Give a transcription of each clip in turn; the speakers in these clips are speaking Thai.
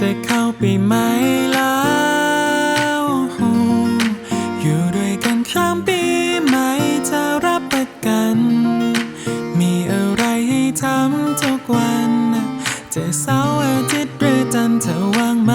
จะเข้าไปไหมแล้วอยู่ด้วยกันข้ามปีไหมจะรับประกัน มีอะไรให้ทำทุกวัน จะเสาร์อาทิตย์หรือจันทร์เธอว่างไหม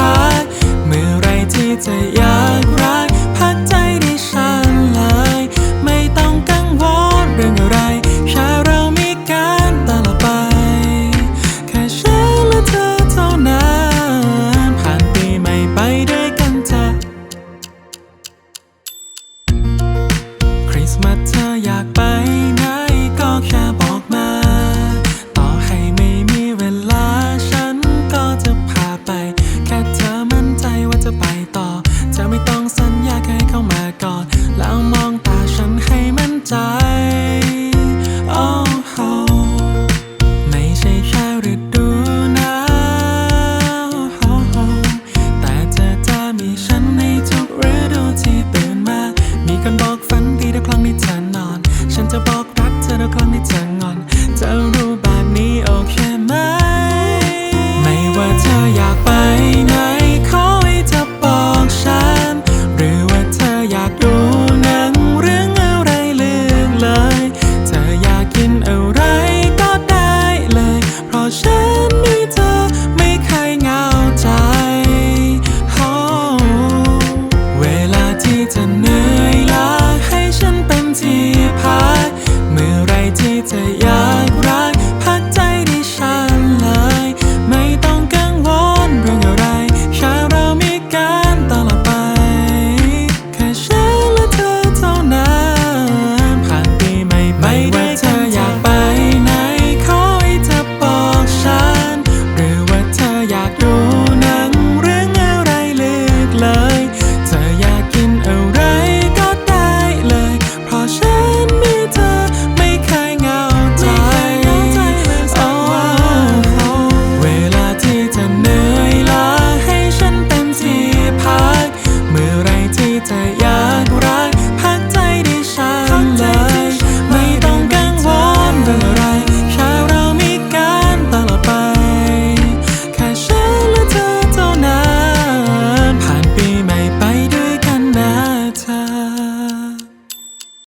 พัเมื่อไรที่จะอยากรัก พักใจได้ชันเลย ไม่ต้องกังวลเรื่องอะไร แค่เรามีกันตลอดไป แค่ฉันและเธอเท่านั้น ผ่านปีใหม่ไปด้วยกันจะคริสต์มาสเธออยากไป